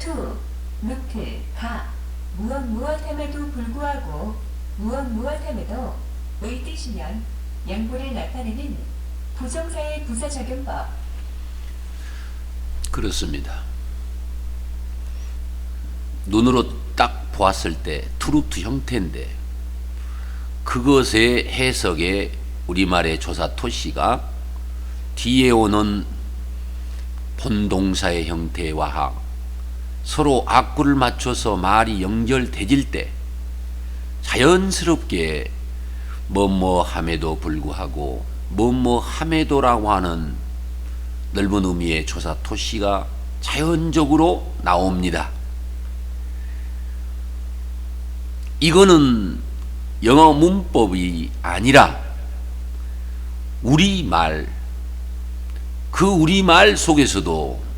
투, 루트, 가. 무엇 무엇함에도 불구하고 무엇 무엇함에도 의 뜻이면 양보를 나타내는 부정사의 부사적용법. 그렇습니다. 눈으로 딱 보았을 때 트루트 형태인데 그것의 해석에 우리말의 조사 토시가 뒤에 오는 본동사의 형태와 서로 악구를 맞춰서 말이 연결되질 때 자연스럽게 뭐뭐 함에도 불구하고 뭐뭐 함에도라고 하는 넓은 의미의 조사 토시가 자연적으로 나옵니다. 이거는 영어 문법이 아니라 우리말, 그 우리말 속에서도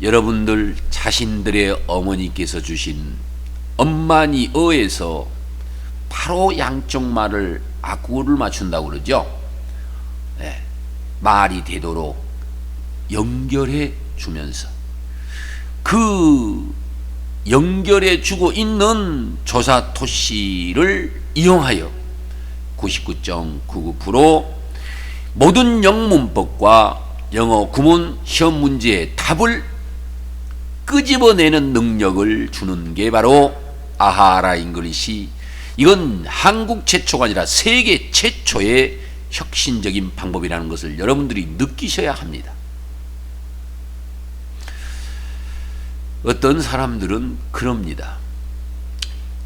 여러분들 자신들의 어머니께서 주신 엄마니 어에서 바로 양쪽 말을 악구를 맞춘다고 그러죠. 네, 말이 되도록 연결해 주면서 그 연결해 주고 있는 조사 토시를 이용하여 99.99% 모든 영문법과 영어 구문 시험 문제의 답을 끄집어내는 능력을 주는 게 바로 아하라 잉글리시 이건 한국 최초가 아니라 세계 최초의 혁신적인 방법이라는 것을 여러분들이 느끼셔야 합니다. 어떤 사람들은 그럽니다.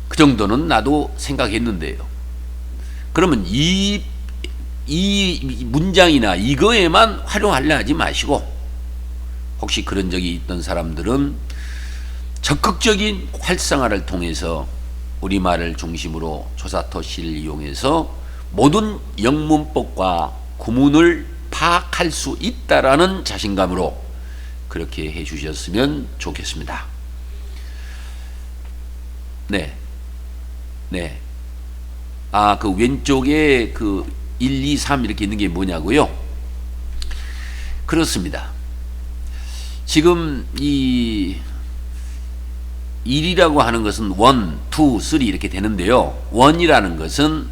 그 정도는 나도 생각했는데요. 그러면 이, 이 문장이나 이거에만 활용하려 하지 마시고, 혹시 그런 적이 있던 사람들은 적극적인 활성화를 통해서 우리말을 중심으로 조사토시를 이용해서 모든 영문법과 구문을 파악할 수 있다라는 자신감으로 그렇게 해 주셨으면 좋겠습니다. 네. 네. 아, 그 왼쪽에 그 1, 2, 3 이렇게 있는 게 뭐냐고요? 그렇습니다. 지금 이 1이라고 하는 것은 1, 2, 3 이렇게 되는데요. 1이라는 것은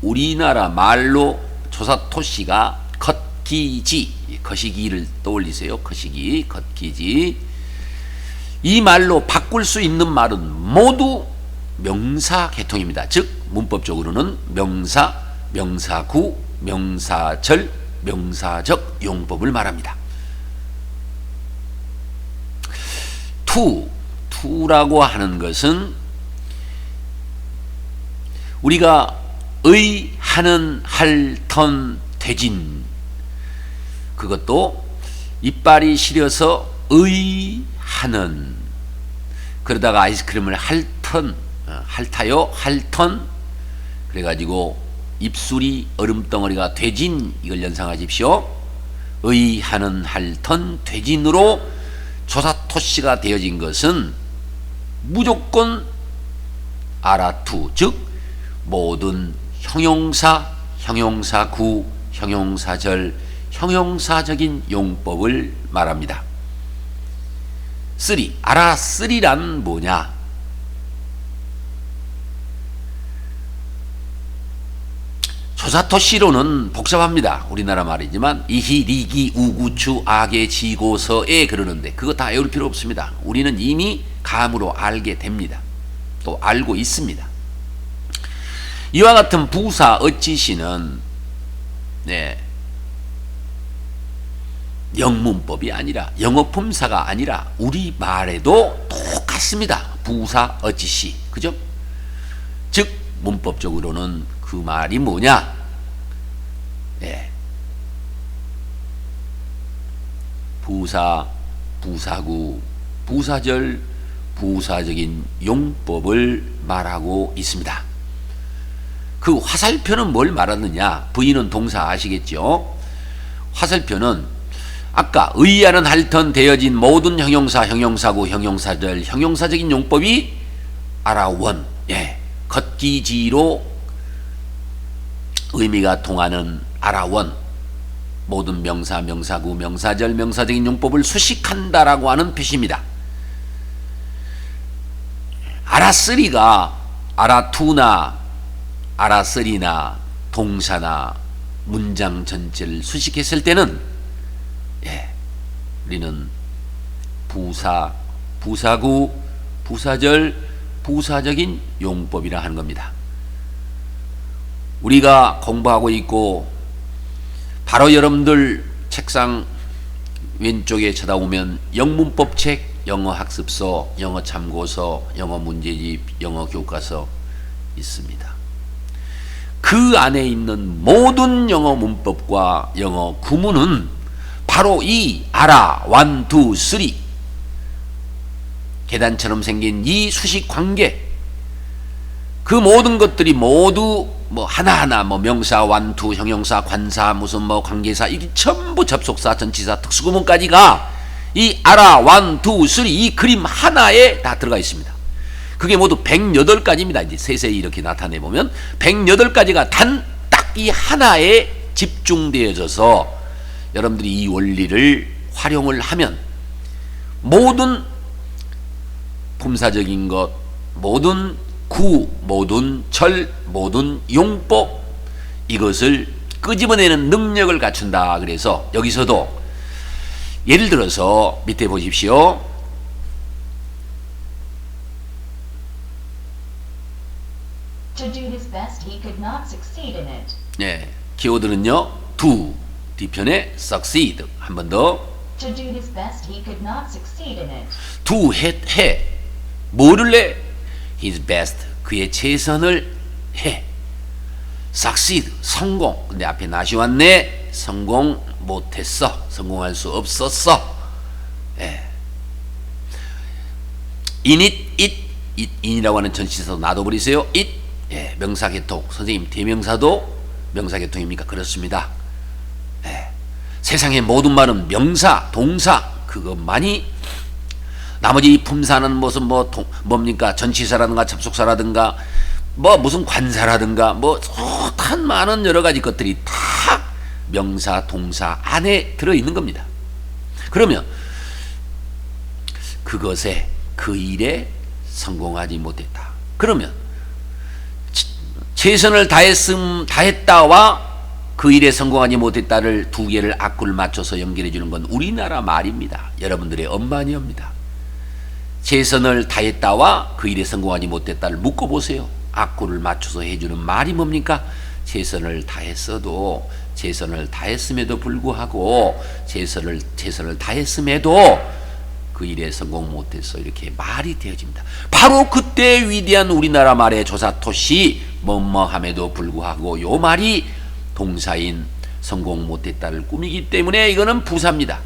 우리나라 말로 조사토시가 컷기지 거시기를 떠올리세요. 거시기, 걷기지. 이 말로 바꿀 수 있는 말은 모두 명사 계통입니다. 즉 문법적으로는 명사, 명사구, 명사절, 명사적 용법을 말합니다. 투, 투라고 하는 것은 우리가 의, 하는, 할, 턴, 되진 그것도 이빨이 시려서 의 하는 그러다가 아이스크림을 핥턴 어, 핥아요 핥턴 그래가지고 입술이 얼음덩어리가 되진 이걸 연상하십시오. 의하는 핥턴 되진으로 조사토시가 되어진 것은 무조건 아라투 즉 모든 형용사 형용사구 형용사절 형용사적인 용법을 말합니다. 쓰리, 알아 쓰리란 뭐냐? 조사토시로는 복잡합니다. 우리나라 말이지만 이히, 리기, 우구추, 악의, 지고서에 그러는데 그거 다 외울 필요 없습니다. 우리는 이미 감으로 알게 됩니다. 또 알고 있습니다. 이와 같은 부사 어찌시는 네, 영문법이 아니라 영어 품사가 아니라 우리 말에도 똑같습니다. 부사 어찌시 그죠? 즉 문법적으로는 그 말이 뭐냐? 예. 부사, 부사구, 부사절, 부사적인 용법을 말하고 있습니다. 그 화살표는 뭘 말하느냐? 부인은 동사 아시겠죠? 화살표는 아까 의하는 할턴 되어진 모든 형용사, 형용사구, 형용사절, 형용사적인 용법이 아라원, 예, 걷기지로 의미가 통하는 아라원, 모든 명사, 명사구, 명사절, 명사적인 용법을 수식한다라고 하는 표시입니다. 알아쓰리가 알아투나 알아쓰리나 동사나 문장 전체를 수식했을 때는 예, 우리는 부사, 부사구, 부사절, 부사적인 용법이라 하는 겁니다. 우리가 공부하고 있고 바로 여러분들 책상 왼쪽에 쳐다보면 영문법 책, 영어 학습서, 영어 참고서, 영어 문제집, 영어 교과서 있습니다. 그 안에 있는 모든 영어 문법과 영어 구문은 바로 이 알아, 원, 투, 쓰리 계단처럼 생긴 이 수식 관계 그 모든 것들이 모두 뭐 하나하나 뭐 명사, 완투, 형용사, 관사, 무슨 뭐 관계사 이게 전부 접속사, 전치사, 특수구문까지가 이 알아, 완투, 쓰리 이 그림 하나에 다 들어가 있습니다. 그게 모두 108가지입니다. 이제 세세히 이렇게 나타내 보면 108가지가 단 딱 이 하나에 집중되어져서 여러분들이 이 원리를 활용을 하면 모든 품사적인 것, 모든 구, 모든 절, 모든 용법 이것을 끄집어내는 능력을 갖춘다. 그래서 여기서도 예를 들어서 밑에 보십시오. 예, 키워드는요. do 뒤편에 succeed 한 번 더. To do his best, he could not succeed in it. do 해, 해. 뭐를 해? His best 그의 최선을 해. succeed 성공. 근데 앞에 나시 왔네. 성공 못했어. 성공할 수 없었어. 예. in it, it, it, in이라고 하는 전치사도 놔둬버리세요. it, 예, 명사계통. 선생님, 대명사도 명사계통입니까? 그렇습니다. 예. 세상의 모든 말은 명사, 동사, 그것만이 나머지 이 품사는 무슨 뭐 동, 뭡니까 전치사라든가 접속사라든가 뭐 무슨 관사라든가 뭐 숱한 많은 여러 가지 것들이 다 명사 동사 안에 들어 있는 겁니다. 그러면 그것에 그 일에 성공하지 못했다. 그러면 치- 최선을 다했음 다했다와 그 일에 성공하지 못했다를 두 개를 악구를 맞춰서 연결해 주는 건 우리나라 말입니다. 여러분들의 엄마니입니다. 최선을 다했다와 그 일에 성공하지 못했다를 묶어 보세요. 악구를 맞춰서 해주는 말이 뭡니까? 최선을 다했어도 최선을 다했음에도 불구하고 최선을 최선을 다했음에도 그 일에 성공 못해서 이렇게 말이 되어집니다. 바로 그때 위대한 우리나라 말의 조사토시 뭐뭐함에도 불구하고 요 말이 동사인 성공 못했다를 꾸미기 때문에 이거는 부사입니다.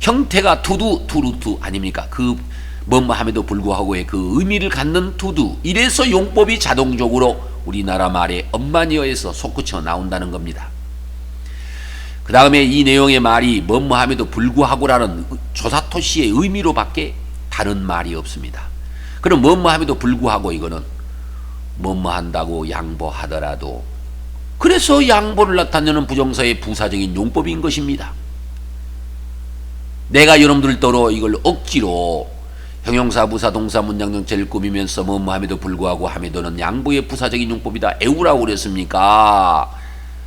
형태가 투두 투루투 아닙니까? 그 뭐뭐함에도 불구하고의 그 의미를 갖는 투두 이래서 용법이 자동적으로 우리나라 말의 엄마니어에서 솟구쳐 나온다는 겁니다. 그 다음에 이 내용의 말이 뭐뭐함에도 불구하고라는 조사토시의 의미로밖에 다른 말이 없습니다. 그럼 뭐뭐함에도 불구하고 이거는 뭐뭐한다고 양보하더라도 그래서 양보를 나타내는 부정사의 부사적인 용법인 것입니다. 내가 여러분들 더러 이걸 억지로 형용사, 부사, 동사, 문장 정체를 꾸미면서 뭐뭐함에도 불구하고 함에도는 양보의 부사적인 용법이다. 애우라고 그랬습니까?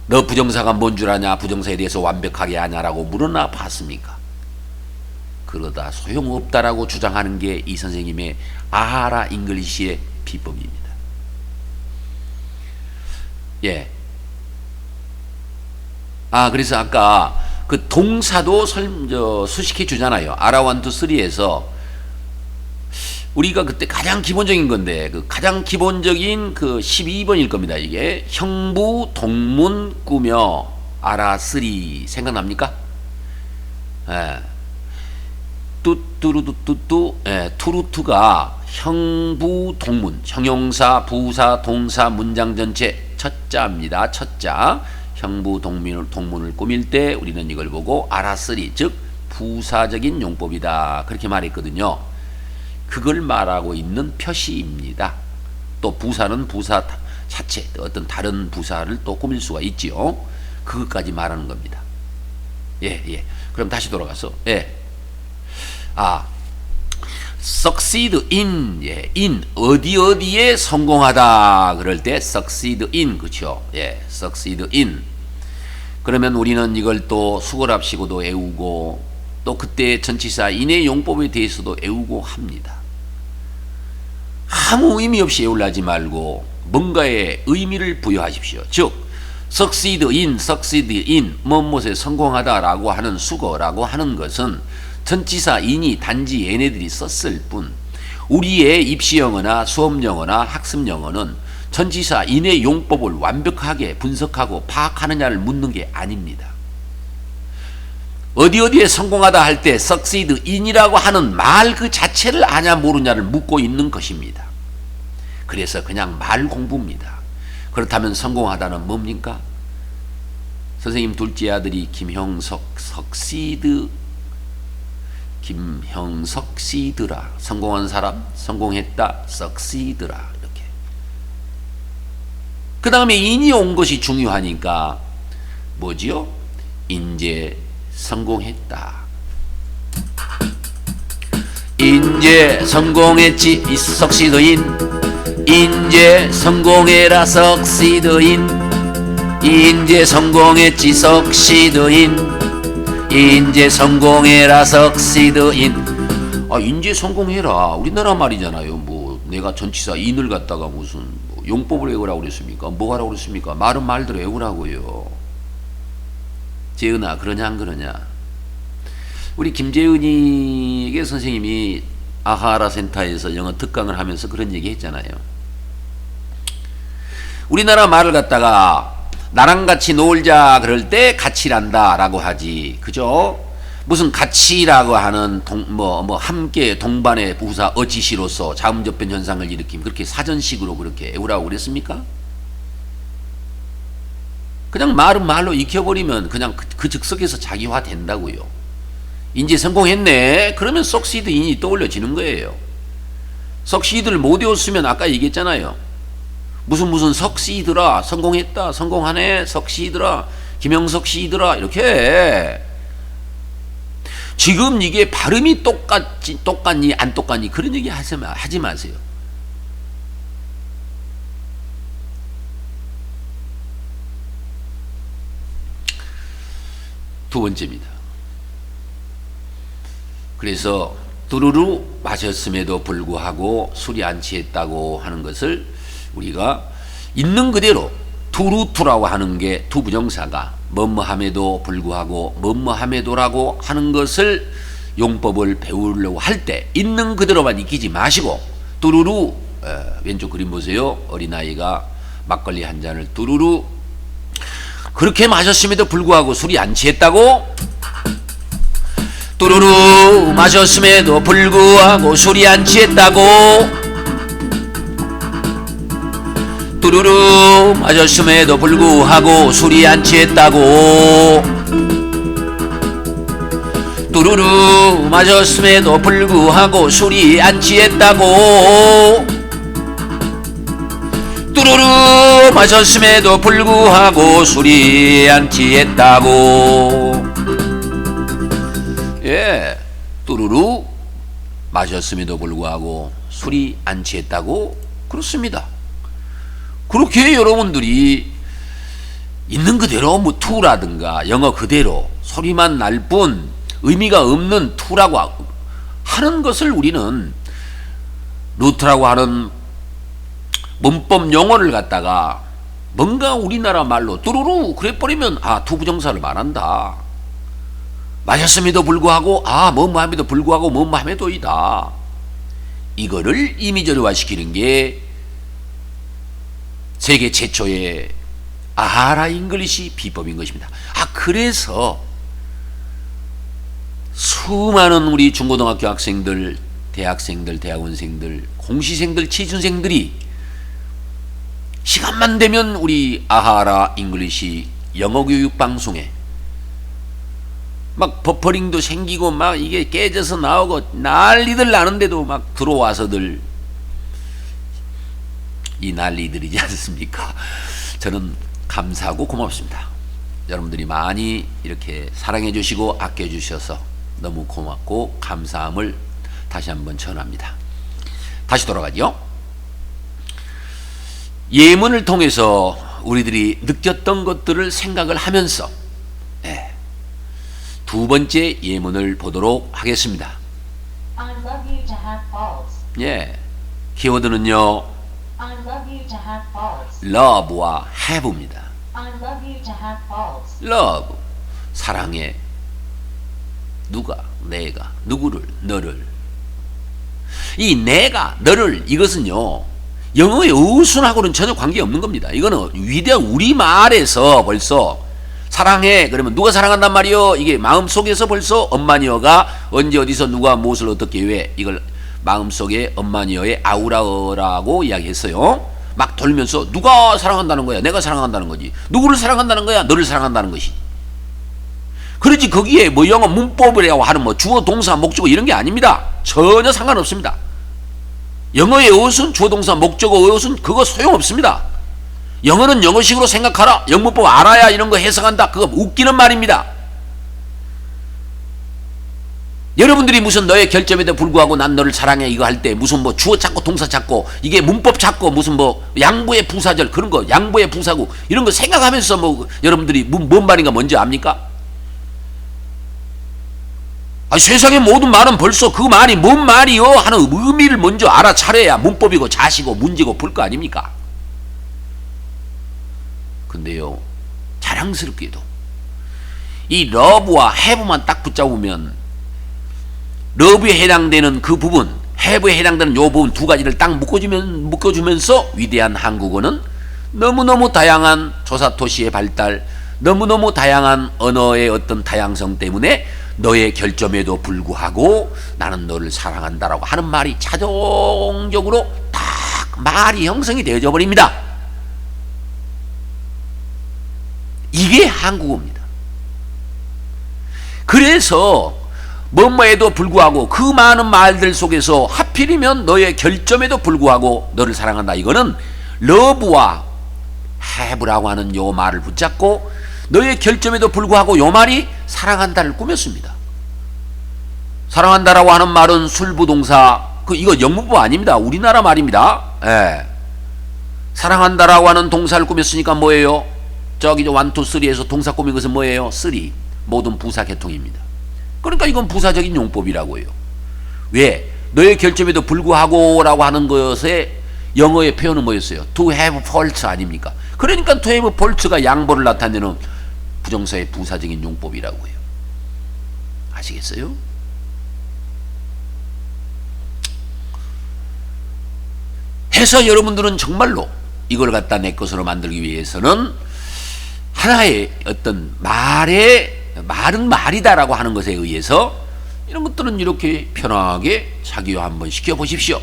너 부정사가 뭔 줄 아냐? 부정사에 대해서 완벽하게 아냐라고 물어나 봤습니까? 그러다 소용없다라고 주장하는 게 이 선생님의 아하라 잉글리시의 비법입니다. 예. 아, 그래서 아까 그 동사도 설, 저, 수식해 주잖아요. 아라완투 쓰리에서 우리가 그때 가장 기본적인 건데 그 가장 기본적인 그 12번일 겁니다. 이게 형부 동문 꾸며 아라쓰리 생각납니까? 예. 뚜뚜루뚜뚜뚜 예, 투루투가 형부 동문 형용사 부사 동사 문장 전체 첫자입니다. 첫자 형부 동문을 동문을 꾸밀 때 우리는 이걸 보고 아라쓰리 즉 부사적인 용법이다 그렇게 말했거든요. 그걸 말하고 있는 표시입니다. 또 부사는 부사 자체 어떤 다른 부사를 또 꾸밀 수가 있지요. 그것까지 말하는 겁니다. 예, 예. 그럼 다시 돌아가서 예. 아 succeed in, 예, in 어디 어디에 성공하다 그럴 때 succeed in 그렇죠. 예, succeed in. 그러면 우리는 이걸 또 수거랍시고도 외우고 또 그때 전치사 인의 용법에 대해서도 외우고 합니다. 아무 의미 없이 외우려지 말고 뭔가에 의미를 부여하십시오. 즉 succeed in, succeed in, 무엇에 성공하다라고 하는 수거라고 하는 것은 전치사 인이 단지 얘네들이 썼을 뿐 우리의 입시 영어나 수업 영어나 학습 영어는 전치사 인의 용법을 완벽하게 분석하고 파악하느냐를 묻는 게 아닙니다. 어디 어디에 성공하다 할때 succeed in이라고 하는 말 그 자체를 아냐 모르냐를 묻고 있는 것입니다. 그래서 그냥 말 공부입니다. 그렇다면 성공하다는 뭡니까? 선생님 둘째 아들이 김형석 석시드 김형석 시드라 성공한 사람 성공했다 석시드라 이렇게 그 다음에 인이 온 것이 중요하니까 뭐지요? 인제 성공했다. 인제 성공했지 이 석시드인. 인제 성공해라 석시드인. 인제 성공했지 석시드인. 인제 성공해라 석시드인. 아 인제 성공해라. 우리나라 말이잖아요. 뭐 내가 전치사 인을 갖다가 무슨 뭐 용법을 외우라고 그랬습니까? 뭐 하라고 그랬습니까? 말은 말대로 외우라고요 재은아 그러냐 안 그러냐 우리 김재은이에게 선생님이 아하라 센터에서 영어 특강을 하면서 그런 얘기 했잖아요 우리나라 말을 갖다가 나랑 같이 놀자 그럴 때 같이란다 라고 하지 그죠? 무슨 같이라고 하는 뭐뭐 뭐 함께 동반의 부사 어치시로서 자음접변 현상을 일으킴 그렇게 사전식으로 그렇게 외우라고 그랬습니까? 그냥 말은 말로 익혀버리면 그냥 그, 그 즉석에서 자기화 된다고요. 이제 성공했네. 그러면 석시드 인이 떠올려지는 거예요. 석시드를 못 외웠으면 아까 얘기했잖아요. 무슨 무슨 석시드라 성공했다 성공하네 석시드라 김영석 시드라 이렇게 지금 이게 발음이 똑같지 똑같니 안 똑같니 그런 얘기 하지 마세요. 두 번째입니다. 그래서 두루루 마셨음에도 불구하고 술이 안 취했다고 하는 것을 우리가 있는 그대로 투루투라고 하는 게 투부정사가 뭐뭐함에도 불구하고 뭐뭐함에도라고 하는 것을 용법을 배우려고 할 때 있는 그대로만 익히지 마시고 뚜루루 에, 왼쪽 그림 보세요 어린아이가 막걸리 한 잔을 뚜루루 그렇게 마셨음에도 불구하고 술이 안 취했다고? 뚜루루 마셨음에도 불구하고 술이 안 취했다고? 뚜루루 마셨음에도 불구하고 술이 안 취했다고? 뚜루루 마셨음에도 불구하고 술이 안 취했다고? 뚜루루 마셨음에도 불구하고 취했다고 예 뚜루루 마셨음에도 불구하고 술이 안 취했다고 그렇습니다. 그렇게 여러분들이 있는 그대로 뭐 투라든가 영어 그대로 소리만 날 뿐 의미가 없는 투라고 하는 것을 우리는 루트라고 하는 문법 용어를 갖다가 뭔가 우리나라 말로 뚜루루 그래 버리면 아 투부정사를 말한다. 마셨음에도 불구하고 아 뭐뭐함에도 불구하고 뭐뭐함에도이다. 이거를 이미저리화시키는 게 세계 최초의 아하라 잉글리시 비법인 것입니다. 아 그래서 수많은 우리 중고등학교 학생들, 대학생들, 대학원생들, 공시생들, 취준생들이 시간만 되면 우리 아하라 잉글리시 영어 교육 방송에 막 버퍼링도 생기고 막 이게 깨져서 나오고 난리들 나는데도 막 들어와서들 이 난리들이지 않습니까? 저는 감사하고 고맙습니다. 여러분들이 많이 이렇게 사랑해 주시고 아껴 주셔서 너무 고맙고 감사함을 다시 한번 전합니다. 다시 돌아가죠. 예문을 통해서 우리들이 느꼈던 것들을 생각을 하면서 예, 두 번째 예문을 보도록 하겠습니다. I love you to have balls. 예, 키워드는요, I love you to have balls. love와 have입니다. I love you to have balls. love, 사랑해. 누가, 내가, 누구를, 너를. 이 내가, 너를, 이것은요, 영어의 어순하고는 전혀 관계없는 겁니다. 이거는 위대한 우리말에서 벌써 사랑해. 그러면 누가 사랑한단 말이요? 이게 마음속에서 벌써 엄마니어가 언제 어디서 누가 무엇을 어떻게 왜 이걸 마음속에 엄마니어의 아우라어라고 이야기했어요. 막 돌면서 누가 사랑한다는 거야? 내가 사랑한다는 거지. 누구를 사랑한다는 거야? 너를 사랑한다는 것이. 그러지 거기에 뭐 영어 문법이라고 하는 뭐 주어 동사 목적어 이런 게 아닙니다. 전혀 상관없습니다. 영어의 어순 주어 동사 목적어 어순 그거 소용없습니다. 영어는 영어식으로 생각하라. 영문법 알아야 이런 거 해석한다. 그거 웃기는 말입니다. 여러분들이 무슨 너의 결점에도 불구하고 난 너를 사랑해 이거 할 때 무슨 뭐 주어 찾고 동사 찾고 이게 문법 찾고 무슨 뭐 양보의 부사절 그런 거 양보의 부사구 이런 거 생각하면서 뭐 여러분들이 뭔, 뭔 말인가 뭔지 압니까? 아, 세상의 모든 말은 벌써 그 말이 뭔 말이요 하는 의미를 먼저 알아차려야 문법이고 자시고 문제고 볼 거 아닙니까? 근데요 자랑스럽게도 이 러브와 해브만 딱 붙잡으면 러브에 해당되는 그 부분, 해브에 해당되는 요 부분 두 가지를 딱 묶어주면 묶어주면서 위대한 한국어는 너무너무 다양한 조사 도시의 발달, 너무너무 다양한 언어의 어떤 다양성 때문에 너의 결점에도 불구하고 나는 너를 사랑한다라고 하는 말이 자동적으로 딱 말이 형성이 되어져 버립니다. 이게 한국어입니다. 그래서 뭐뭐에도 불구하고 그 많은 말들 속에서 하필이면 너의 결점에도 불구하고 너를 사랑한다. 이거는 러브와 have라고 하는 요 말을 붙잡고 너의 결점에도 불구하고 요 말이 사랑한다를 꾸몄습니다. 사랑한다라고 하는 말은 술부동사 그 이거 영문법 아닙니다. 우리나라 말입니다. 예. 사랑한다라고 하는 동사를 꾸몄으니까 뭐예요? 저기 저 원투 쓰리에서 동사 꾸민 것은 뭐예요? 쓰리 모든 부사 계통입니다. 그러니까 이건 부사적인 용법이라고 해요. 왜? 너의 결점에도 불구하고라고 하는 것에 영어의 표현은 뭐였어요? To have fault 아닙니까? 그러니까 to have fault가 양보를 나타내는 부정사의 부사적인 용법이라고 해요. 아시겠어요? 해서 여러분들은 정말로 이걸 갖다 내 것으로 만들기 위해서는 하나의 어떤 말의 말은 말이다라고 하는 것에 의해서 이런 것들은 이렇게 편하게 자기화 한번 시켜 보십시오.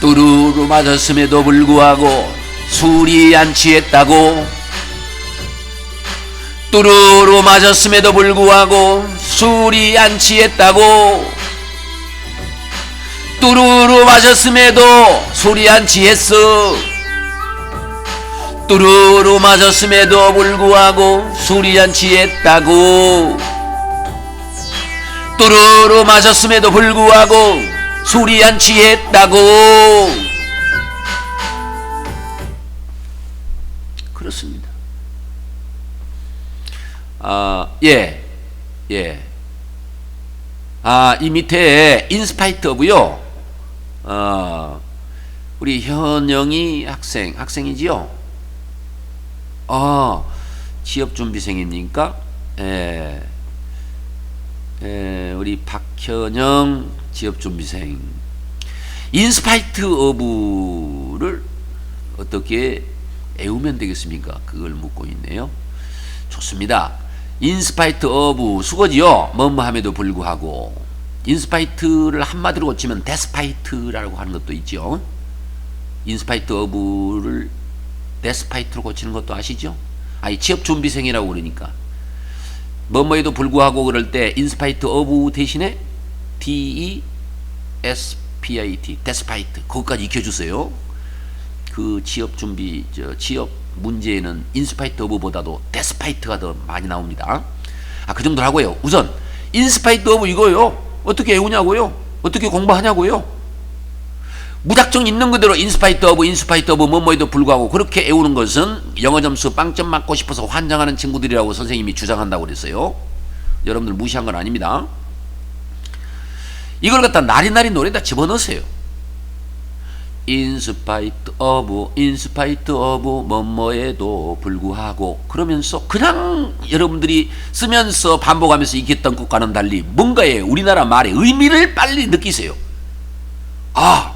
뚜루 루 맞았음에도 불구하고 술이 안 취했다고. 뚜루루 맞았음에도 불구하고 술이 안 취했다고. 뚜루루 맞았음에도 술이 안 취했어. 뚜루루 맞았음에도 불구하고 술이 안 취했다고. 뚜루루 맞았음에도 불구하고 술이 안 취했다고 그렇습니다. 아, 예. 예. 아, 이 밑에 인스파이트 오브요. 어, 우리 현영이 학생, 학생이지요? 아, 취업 준비생입니까? 예. 예, 우리 박현영 취업 준비생. 인스파이트 오브를 어떻게 애우면 되겠습니까? 그걸 묻고 있네요. 좋습니다. 인스파이트 오브 수거지요. 뭐뭐함에도 불구하고 인스파이트를 한마디로 고치면 데스파이트라고 하는 것도 있죠. 인스파이트 오브를 데스파이트로 고치는 것도 아시죠? 아니 취업 준비생이라고 그러니까 뭐뭐에도 불구하고 그럴 때 인스파이트 오브 대신에 D E S P I T 데스파이트 거기까지 익혀주세요. 그 취업 준비 저 취업 문제에는 인스파이트 오브보다도 데스파이트가 더 많이 나옵니다. 아, 그 정도로 하고요. 우선 인스파이트 오브 이거요. 어떻게 외우냐고요? 어떻게 공부하냐고요? 무작정 있는 그대로 인스파이트 오브 인스파이트 오브 뭐뭐에도 불구하고 그렇게 외우는 것은 영어 점수 빵점 맞고 싶어서 환장하는 친구들이라고 선생님이 주장한다고 그랬어요. 여러분들 무시한 건 아닙니다. 이걸 갖다 나리나리 노래에다 집어넣으세요. 인스파이트 오브 인스파이트 오브 뭐뭐에도 불구하고 그러면서 그냥 여러분들이 쓰면서 반복하면서 익혔던 것과는 달리 뭔가의 우리나라 말의 의미를 빨리 느끼세요. 아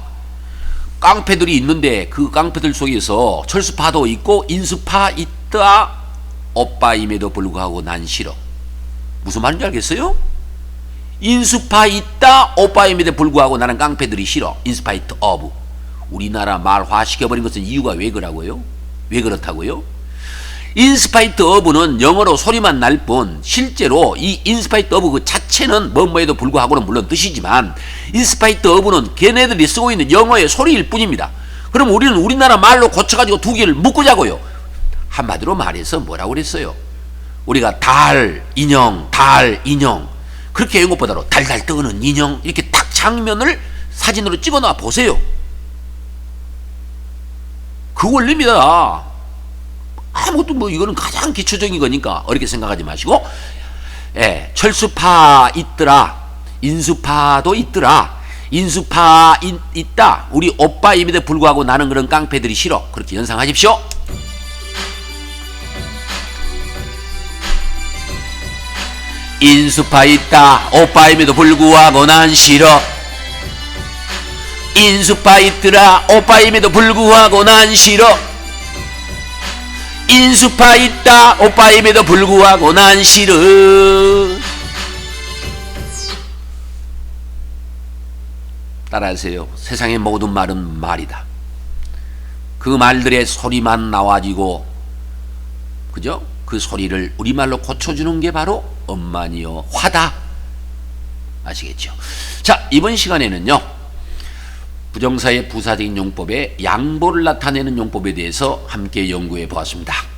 깡패들이 있는데 그 깡패들 속에서 철수파도 있고 인수파 있다. 오빠임에도 불구하고 난 싫어. 무슨 말인지 알겠어요? 인수파 있다. 오빠임에도 불구하고 나는 깡패들이 싫어. 인스파이트 어브 우리나라 말화 시켜버린 것은 이유가 왜 그라고요? 왜 그렇다고요? 인스파이트 어브는 영어로 소리만 날 뿐 실제로 이 인스파이트 어브 그 자체는 뭐뭐에도 불구하고는 물론 뜻이지만 인스파이트 어브는 걔네들이 쓰고 있는 영어의 소리일 뿐입니다. 그럼 우리는 우리나라 말로 고쳐가지고 두 개를 묶으자고요. 한마디로 말해서 뭐라고 그랬어요? 우리가 달, 인형, 달, 인형 그렇게 외운 것보다도 달달 떠는 인형 이렇게 딱 장면을 사진으로 찍어놔 보세요. 그 원리입니다. 아무것도 뭐 이거는 가장 기초적인 거니까 어렵게 생각하지 마시고. 예, 철수파 있더라 인수파도 있더라 인수파 있, 있다. 우리 오빠임에도 불구하고 나는 그런 깡패들이 싫어. 그렇게 연상하십시오. 인수파 있다. 오빠임에도 불구하고 난 싫어 인수파 있더라 오빠임에도 불구하고 난 싫어. 인수파 있다 오빠임에도 불구하고 난 싫어. 따라하세요. 세상의 모든 말은 말이다. 그 말들의 소리만 나와지고 그죠? 그 소리를 우리말로 고쳐주는 게 바로 엄마니요. 화다. 아시겠죠? 자 이번 시간에는요 부정사의 부사적인 용법의 양보를 나타내는 용법에 대해서 함께 연구해 보았습니다.